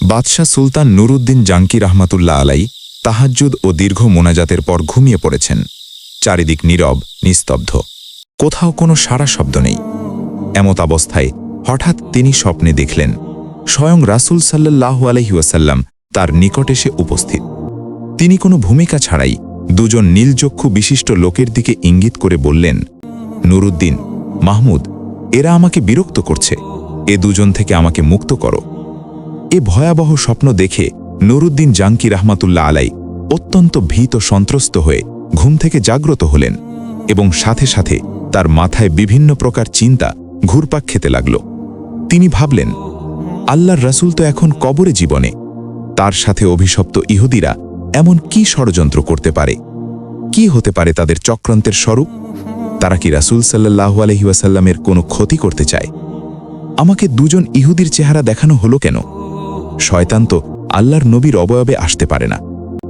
বাদশাহ সুলতান নুরুদ্দিন জাঙ্কি রহমাতুল্লাহ আলাই তাহাজ্জুদ ও দীর্ঘ মোনাজাতের পর ঘুমিয়ে পড়েছেন। চারিদিক নীরব, নিস্তব্ধ। কোথাও কোনো সারা শব্দ নেই। এমত অবস্থায় হঠাৎ তিনি স্বপ্নে দেখলেন, স্বয়ং রাসূল সাল্লাল্লাহু আলহিউসাল্লাম তার নিকট এসে উপস্থিত। তিনি কোনো ভূমিকা ছাড়াই দুজন নীলচক্ষু বিশিষ্ট লোকের দিকে ইঙ্গিত করে বললেন, নুরুদ্দিন, মাহমুদ, এরা আমাকে বিরক্ত করছে। এ দুজন থেকে আমাকে মুক্ত করো। এ ভয়াবহ স্বপ্ন দেখে নুরুদ্দিন জাঙ্কি রহমাতুল্লাহ আলাই অত্যন্ত ভীত সন্ত্রস্ত হয়ে ঘুম থেকে জাগ্রত হলেন এবং সাথে সাথে তার মাথায় বিভিন্ন প্রকার চিন্তা ঘুরপাক খেতে লাগল। তিনি ভাবলেন, আল্লাহর রাসূল তো এখন কবরে জীবনে। তার সাথে অভিশপ্ত ইহুদিরা এমন কি ষড়যন্ত্র করতে পারে? কি হতে পারে তাদের চক্রান্তের স্বরূপ? তারা কি রাসূল সাল্লাহু আলহিউসাল্লামের কোনো ক্ষতি করতে চায়? আমাকে দুজন ইহুদির চেহারা দেখানো হলো কেন? শয়তান তো আল্লাহর নবীর অবয়বে আসতে পারে না।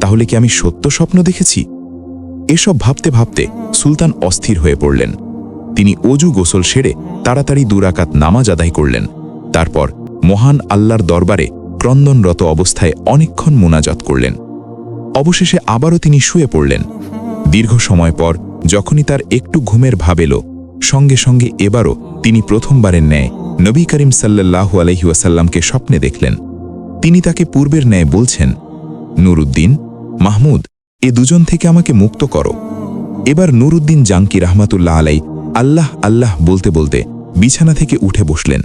তাহলে কি আমি সত্য স্বপ্ন দেখেছি? এসব ভাবতে ভাবতে সুলতান অস্থির হয়ে পড়লেন। তিনি অজু গোসল সেরে তাড়াতাড়ি দুরাকাত নামাজ আদায় করলেন। তারপর মহান আল্লাহর দরবারে ক্রন্দনরত অবস্থায় অনেকক্ষণ মোনাজাত করলেন। অবশেষে আবারও তিনি শুয়ে পড়লেন। দীর্ঘ সময় পর যখনই তার একটু ঘুমের ভাব এলো, সঙ্গে সঙ্গে এবারও তিনি প্রথমবারের ন্যায় নবী করিম সাল্লাল্লাহু আলহিউসাল্লামকে স্বপ্নে দেখলেন। তিনি তাকে পূর্বের ন্যায় বলছেন, নুরুদ্দিন, মাহমুদ, এ দুজন থেকে আমাকে মুক্ত করো। এবার নুরুদ্দিন জাঙ্কি রহমাতুল্লাহ আলাই আল্লাহ আল্লাহ বলতে বলতে বিছানা থেকে উঠে বসলেন।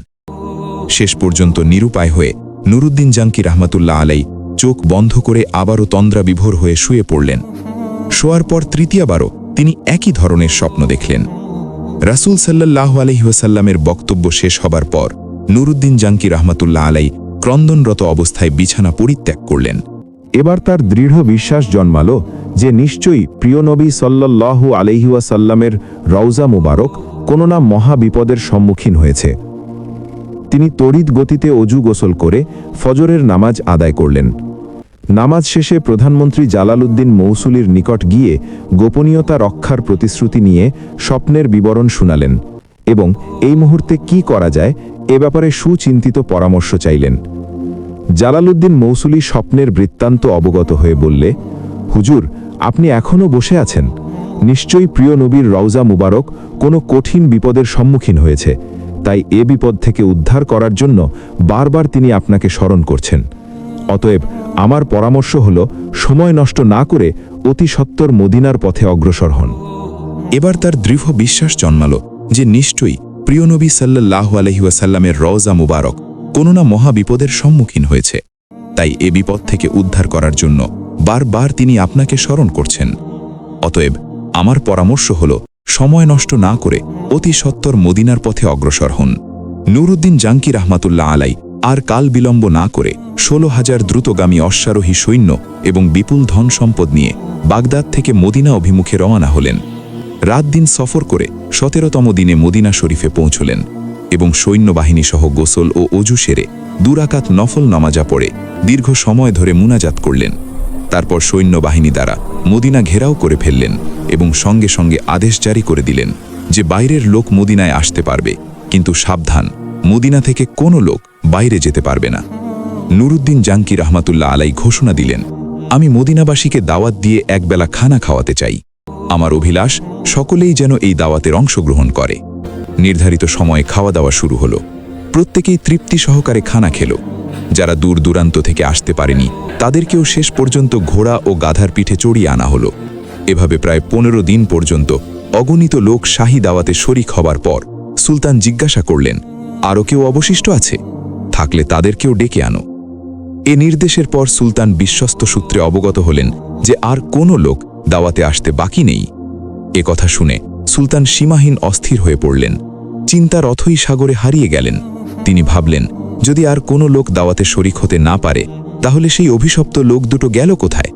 শেষ পর্যন্ত নিরুপায় হয়ে নুরুদ্দিন জাঙ্কি রহমাতুল্লাহ আলাই চোখ বন্ধ করে আবারও তন্দ্রা বিভোর হয়ে শুয়ে পড়লেন। শোয়ার পর তৃতীয়বারও তিনি একই ধরনের স্বপ্ন দেখলেন। রাসূল সাল্লাহ আলহিহাসাল্লামের বক্তব্য শেষ হবার পর নুরুদ্দিন জাঙ্কি রহমাতুল্লাহ আলাই ক্রন্দনরত অবস্থায় বিছানা পরিত্যাগ করলেন। এবার তার দৃঢ় বিশ্বাস জন্মাল যে নিশ্চয়ই প্রিয় নবী সল্লাল্লাহু আলহিউসাল্লামের রওজা মুবারক কোনো না মহা বিপদের সম্মুখীন হয়েছে। তিনি তড়িৎ গতিতে অজু গোসল করে ফজরের নামাজ আদায় করলেন। নামাজ শেষে প্রধানমন্ত্রী জালালউদ্দিন মৌসুলির নিকট গিয়ে গোপনীয়তা রক্ষার প্রতিশ্রুতি নিয়ে স্বপ্নের বিবরণ শুনালেন এবং এই মুহূর্তে কি করা যায় এ ব্যাপারে সুচিন্তিত পরামর্শ চাইলেন। জালালউদ্দিন মৌসুলি স্বপ্নের বৃত্তান্ত অবগত হয়ে বললে, হুজুর, আপনি এখনও বসে আছেন। নিশ্চয়ই প্রিয় নবীর রওজা মুবারক কোনো কঠিন বিপদের সম্মুখীন হয়েছে। তাই এ বিপদ থেকে উদ্ধার করার জন্য বারবার তিনি আপনাকে স্মরণ করছেন। অতএব আমার পরামর্শ হল, সময় নষ্ট না করে অতি সত্বর মদিনার পথে অগ্রসর হন। এবার তার দৃঢ় বিশ্বাস জন্মাল যে নিশ্চয়ই প্রিয়নবী সাল্লাহ আলহিউসাল্লামের রওজা মুবারক কোনো না মহা বিপদের সম্মুখীন হয়েছে। তাই এ বিপদ থেকে উদ্ধার করার জন্য বারবার তিনি আপনাকে স্মরণ করছেন। অতএব আমার পরামর্শ হল, সময় নষ্ট না করে অতি সত্বর মদিনার পথে অগ্রসর হন। নুরুদ্দিন জাঙ্কি রহমাতুল্লাহ আলাই আর কাল বিলম্ব না করে ষোলো হাজার দ্রুতগামী অশ্বারোহী সৈন্য এবং বিপুল ধন সম্পদ নিয়ে বাগদাদ থেকে মদিনা অভিমুখে রওনা হলেন। রাত দিন সফর করে সতেরোতম দিনে মদিনা শরীফে পৌঁছলেন। এবং সৈন্যবাহিনী সহ গোসল ও অজু সেরে দুরাকাত নফল নামাজা পড়ে দীর্ঘ সময় ধরে মুনাজাত করলেন। তারপর সৈন্যবাহিনী দ্বারা মদিনা ঘেরাও করে ফেললেন এবং সঙ্গে সঙ্গে আদেশ জারি করে দিলেন যে বাইরের লোক মদিনায় আসতে পারবে, কিন্তু সাবধান, মদিনা থেকে কোনো লোক বাইরে যেতে পারবে না। নুরুদ্দিন জাঙ্কি রহমাতুল্লাহ আলাই ঘোষণা দিলেন, আমি মদিনাবাসীকে দাওয়াত দিয়ে একবেলা খানা খাওয়াতে চাই। আমার অভিলাষ সকলেই যেন এই দাওয়াতের অংশগ্রহণ করে। নির্ধারিত সময়ে খাওয়া দাওয়া শুরু হলো। প্রত্যেকেই তৃপ্তি সহকারে খানা খেল। যারা দূর দূরান্ত থেকে আসতে পারেনি, তাদেরকেও শেষ পর্যন্ত ঘোড়া ও গাধার পিঠে চড়িয়ে আনা হলো। এভাবে প্রায় পনেরো দিন পর্যন্ত অগণিত লোক শাহী দাওয়াতে শরিক হবার পর সুলতান জিজ্ঞাসা করলেন আরও কেউ অবশিষ্ট আছে? থাকলে তাদেরকেও ডেকে আনো। এ নির্দেশের পর সুলতান বিশ্বস্ত সূত্রে অবগত হলেন যে আর কোনো লোক দাওয়াতে আসতে বাকি নেই। এ কথা শুনে সুলতান সীমাহীন অস্থির হয়ে পড়লেন। চিন্তার অথই সাগরে হারিয়ে গেলেন। তিনি ভাবলেন, যদি আর কোনো লোক দাওয়াতে শরিক হতে না পারে, তাহলে সেই অভিশপ্ত লোক দুটো গেল কোথায়?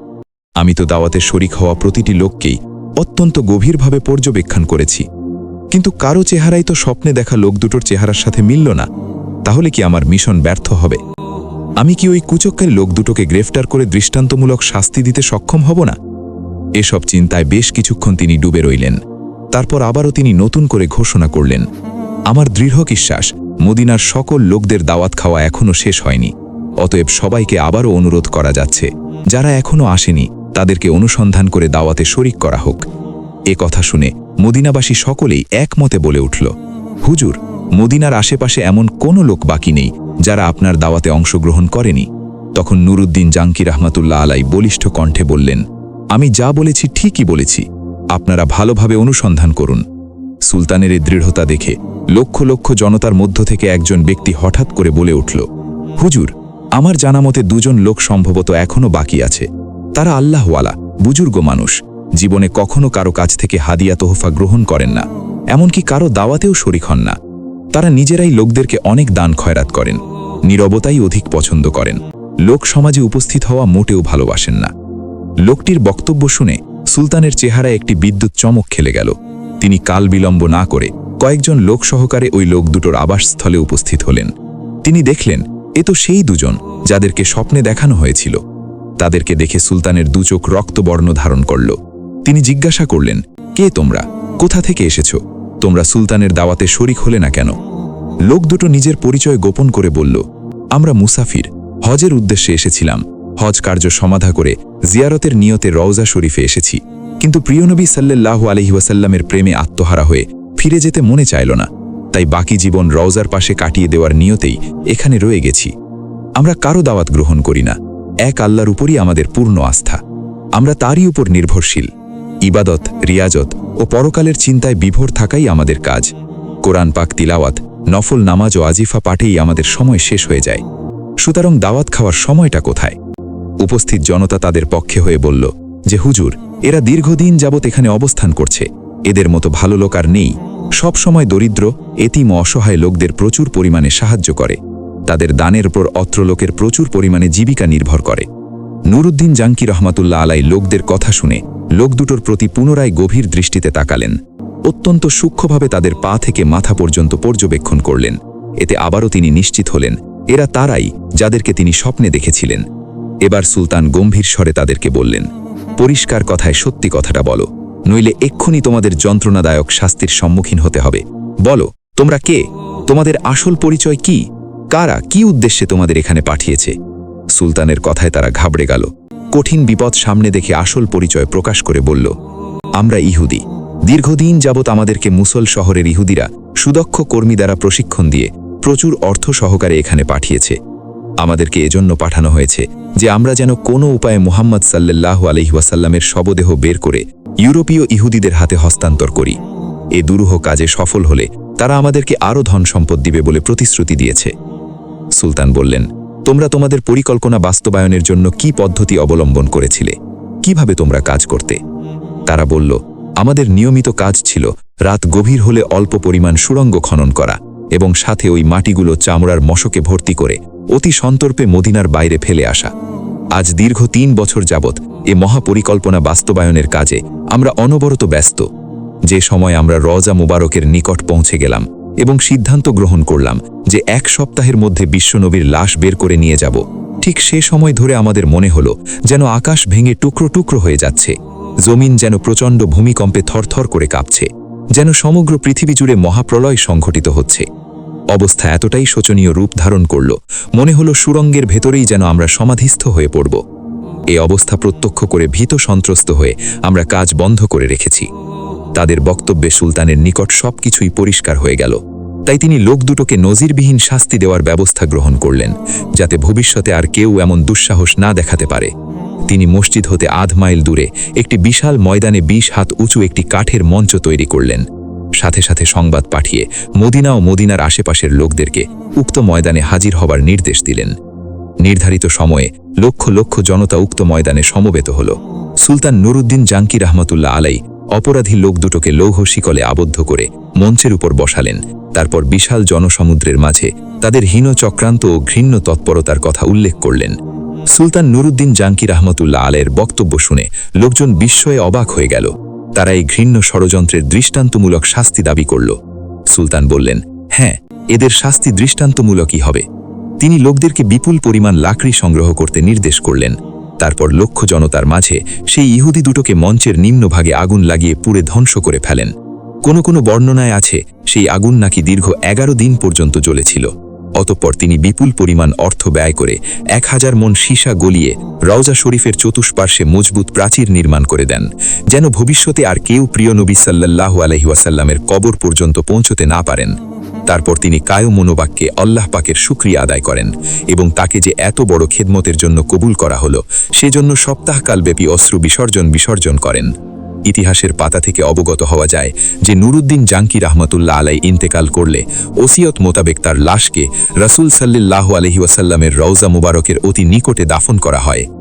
আমি তো দাওয়াতে শরিক হওয়া প্রতিটি লোককেই অত্যন্ত গভীরভাবে পর্যবেক্ষণ করেছি। কিন্তু কারও চেহারাই তো স্বপ্নে দেখা লোক দুটোর চেহারার সাথে মিলল না। তাহলে কি আমার মিশন ব্যর্থ হবে? আমি কি ওই কুচক্কারী লোক দুটোকে গ্রেফতার করে দৃষ্টান্তমূলক শাস্তি দিতে সক্ষম হব না? এসব চিন্তায় বেশ কিছুক্ষণ তিনি ডুবে রইলেন। তারপর আবারও তিনি নতুন করে ঘোষণা করলেন আমার দৃঢ় বিশ্বাস, মদিনার সকল লোকদের দাওয়াত খাওয়া এখনও শেষ হয়নি। অতএব সবাইকে আবারও অনুরোধ করা যাচ্ছে, যারা এখনও আসেনি, তাদেরকে অনুসন্ধান করে দাওয়াতে শরিক করা হোক। এ কথা শুনে মদিনাবাসী সকলেই একমতে বলে উঠল, হুজুর, মদিনার আশেপাশে এমন কোনো লোক বাকি নেই, যারা আপনার দাওয়াতে অংশগ্রহণ করেনি। তখন নুরুদ্দিন জাঙ্কি রহমাতুল্লাহ আলাই বলিষ্ঠ কণ্ঠে বললেন, আমি যা বলেছি ঠিকই বলেছি। আপনারা ভালোভাবে অনুসন্ধান করুন। সুলতানের এই দৃঢ়তা দেখে লক্ষ লক্ষ জনতার মধ্য থেকে একজন ব্যক্তি হঠাৎ করে বলে উঠল, হুজুর, আমার জানামতে দুজন লোক সম্ভবত এখনও বাকি আছে। তারা আল্লাহওয়ালা, বুজুর্গ মানুষ। জীবনে কখনো কারও কাছ থেকে হাদিয়া তোহফা গ্রহণ করেন না, এমনকি কারও দাওয়াতেও শরিক হন না। তারা নিজেরাই লোকদেরকে অনেক দান খয়রাত করেন, নীরবতাই অধিক পছন্দ করেন। লোক সমাজে উপস্থিত হওয়া মোটেও ভালোবাসেন না। লোকটির বক্তব্য শুনে সুলতানের চেহারায় একটি বিদ্যুৎ চমক খেলে গেল। তিনি কাল বিলম্ব না করে কয়েকজন লোক সহকারে ওই লোক দুটোর আবাসস্থলে উপস্থিত হলেন। তিনি দেখলেন, এ তো সেই দুজন যাদেরকে স্বপ্নে দেখানো হয়েছিল। তাদেরকে দেখে সুলতানের দুচোখ রক্তবর্ণ ধারণ করল। তিনি জিজ্ঞাসা করলেন, কে তোমরা? কোথা থেকে এসেছ? তোমরা সুলতানের দাওয়াতে শরিক হলে না কেন? লোক দুটো নিজের পরিচয় গোপন করে বলল, আমরা মুসাফির। হজের উদ্দেশ্যে এসেছিলাম। হজ কার্য সমাধা করে জিয়ারতের নিয়তে রওজা শরীফে এসেছি। কিন্তু প্রিয়নবী সাল্লাল্লাহু আলহিউসাল্লামের প্রেমে আত্মহারা হয়ে ফিরে যেতে মনে চাইল না। তাই বাকি জীবন রওজার পাশে কাটিয়ে দেওয়ার নিয়তেই এখানে রয়ে গেছি। আমরা কারও দাওয়াত গ্রহণ করি না। এক আল্লাহর উপরই আমাদের পূর্ণ আস্থা। আমরা তারই উপর নির্ভরশীল। ইবাদত, রিয়াজত ও পরকালের চিন্তায় বিভোর থাকাই আমাদের কাজ। কোরআন পাক তিলাওয়াত, নফল নামাজ ও আজিফা পাঠেই আমাদের সময় শেষ হয়ে যায়। সুতরাং দাওয়াত খাওয়ার সময়টা কোথায়? উপস্থিত জনতা তাদের পক্ষে হয়ে বলল যে হুজুর, এরা দীর্ঘদিন যাবৎ এখানে অবস্থান করছে। এদের মতো ভালো লোক আর নেই। সবসময় দরিদ্র, এতিম অসহায় লোকদের প্রচুর পরিমাণে সাহায্য করে। তাদের দানের উপর অত্র লোকের প্রচুর পরিমাণে জীবিকা নির্ভর করে। নুরুদ্দিন জাঙ্কি রহমাতুল্লাহ আলাই লোকদের কথা শুনে লোক দুটোর প্রতি পুনরায় গভীর দৃষ্টিতে তাকালেন। অত্যন্ত সূক্ষ্মভাবে তাদের পা থেকে মাথা পর্যন্ত পর্যবেক্ষণ করলেন। এতে আবারও তিনি নিশ্চিত হলেন, এরা তারাই যাদেরকে তিনি স্বপ্নে দেখেছিলেন। এবার সুলতান গম্ভীর স্বরে তাদেরকে বললেন পরিষ্কার কথায় সত্যি কথাটা বলো। নইলে এক্ষুনি তোমাদের যন্ত্রণাদায়ক শাস্তির সম্মুখীন হতে হবে। বলো, তোমরা কে? তোমাদের আসল পরিচয় কি? কারা কি উদ্দেশ্যে তোমাদের এখানে পাঠিয়েছে? সুলতানের কথায় তারা ঘাবড়ে গেল। কঠিন বিপদ সামনে দেখে আসল পরিচয় প্রকাশ করে বলল, আমরা ইহুদি। দীর্ঘদিন যাবৎ আমাদেরকে মুসল শহরের ইহুদিরা সুদক্ষ কর্মী দ্বারা প্রশিক্ষণ দিয়ে প্রচুর অর্থ সহকারে এখানে পাঠিয়েছে। আমাদেরকে এজন্য পাঠানো হয়েছে যে আমরা যেন কোনো উপায়ে মুহাম্মদ সাল্লাল্লাহু আলহিহাসাল্লামের শবদেহ বের করে ইউরোপীয় ইহুদিদের হাতে হস্তান্তর করি। এ দুরূহ কাজে সফল হলে তারা আমাদেরকে আরও ধন সম্পদ দিবে বলে প্রতিশ্রুতি দিয়েছে। সুলতান বললেন, তোমরা তোমাদের পরিকল্পনা বাস্তবায়নের জন্য কি পদ্ধতি অবলম্বন করেছিলে? কীভাবে তোমরা কাজ করতে? তারা বলল, আমাদের নিয়মিত কাজ ছিল রাত গভীর হলে অল্প পরিমাণ সুড়ঙ্গ খনন করা এবং সাথে ওই মাটিগুলো চামড়ার মশকে ভর্তি করে অতি সন্তর্পে মদিনার বাইরে ফেলে আসা। আজ দীর্ঘ তিন বছর যাবৎ এ মহাপরিকল্পনা বাস্তবায়নের কাজে আমরা অনবরত ব্যস্ত। যে সময় আমরা রজা মুবারকের নিকট পৌঁছে গেলাম এবং সিদ্ধান্ত গ্রহণ করলাম যে এক সপ্তাহের মধ্যে বিশ্বনবীর লাশ বের করে নিয়ে যাব। ঠিক সে সময় ধরে আমাদের মনে হলো যেন আকাশ ভেঙে টুকরো টুকরো হয়ে যাচ্ছে। জমিন যেন প্রচণ্ড ভূমিকম্পে থরথর করে কাঁপছে। যেন সমগ্র পৃথিবী জুড়ে মহাপ্রলয় সংঘটিত হচ্ছে। অবস্থা এতটাই শোচনীয় রূপ ধারণ করল, মনে হলো সুরঙ্গের ভেতরেই যেন আমরা সমাধিস্থ হয়ে পড়ব। এ অবস্থা প্রত্যক্ষ করে ভীত সন্ত্রস্ত হয়ে আমরা কাজ বন্ধ করে রেখেছি। তাদের বক্তব্যে সুলতানের নিকট সবকিছুই পরিষ্কার হয়ে গেল। তাই তিনি লোক দুটোকে নজিরবিহীন শাস্তি দেওয়ার ব্যবস্থা গ্রহণ করলেন, যাতে ভবিষ্যতে আর কেউ এমন দুঃসাহস না দেখাতে পারে। তিনি মসজিদ হতে আধ মাইল দূরে একটি বিশাল ময়দানে বিশ হাত উঁচু একটি কাঠের মঞ্চ তৈরি করলেন। সাথে সাথে সংবাদ পাঠিয়ে মদিনা ও মদিনার আশেপাশের লোকদেরকে উক্ত ময়দানে হাজির হবার নির্দেশ দিলেন। নির্ধারিত সময়ে লক্ষ লক্ষ জনতা উক্ত ময়দানে সমবেত হল। সুলতান নুরুদ্দিন জাঙ্কি রহমতুল্লাহ আলাই অপরাধী লোক দুটোকে লৌহ শিকলে আবদ্ধ করে মঞ্চের উপর বসালেন। তারপর বিশাল জনসমুদ্রের মাঝে তাদের হীন চক্রান্ত ও ঘৃণ্য তৎপরতার কথা উল্লেখ করলেন। সুলতান নুরুদ্দিন জাঙ্কি রহমতুল্লাহ আলের বক্তব্য শুনে লোকজন বিস্ময়ে অবাক হয়ে গেল। তারা এই ঘৃণ্য ষড়যন্ত্রের দৃষ্টান্তমূলক শাস্তি দাবি করল। সুলতান বললেন হ্যাঁ এদের শাস্তি দৃষ্টান্তমূলকই হবে। তিনি লোকদেরকে বিপুল পরিমাণ লাকড়ি সংগ্রহ করতে নির্দেশ করলেন। তারপর লক্ষ জনতার মাঝে সেই ইহুদি দুটোকে মঞ্চের নিম্নভাগে আগুন লাগিয়ে পুড়ে ধ্বংস করে ফেলেন। কোনো কোনো বর্ণনায় আছে, সেই আগুন নাকি দীর্ঘ এগারো দিন পর্যন্ত জ্বলেছিল। অতঃপর তিনি বিপুল পরিমাণ অর্থ ব্যয় করে এক হাজার মন সীসা গলিয়ে রওজা শরীফের চতুষ্পার্শ্বে মজবুত প্রাচীর নির্মাণ করে দেন, যেন ভবিষ্যতে আর কেউ প্রিয় নবী সাল্লাল্লাহু আলহিউসাল্লামের কবর পর্যন্ত পৌঁছতে না পারেন। তারপর তিনি কায় মনোবাক্যে আল্লাহ পাকের সুক্রিয়া আদায় করেন এবং তাকে যে এত বড় খেদমতের জন্য কবুল করা হলো, সেজন্য সপ্তাহকালব্যাপী অশ্রু বিসর্জন বিসর্জন করেন। ইতিহাসের পাতা থেকে অবগত হওয়া যায় যে নুরুদ্দিন জাঙ্কি রহমতুল্লাহ আলাই ইন্তেকাল করলে ওসিয়ত মোতাবেক তার লাশকে রসুল সাল্লিল্লাহু আলহিউসাল্লামের রওজা মুবারকের অতি নিকটে দাফন করা হয়।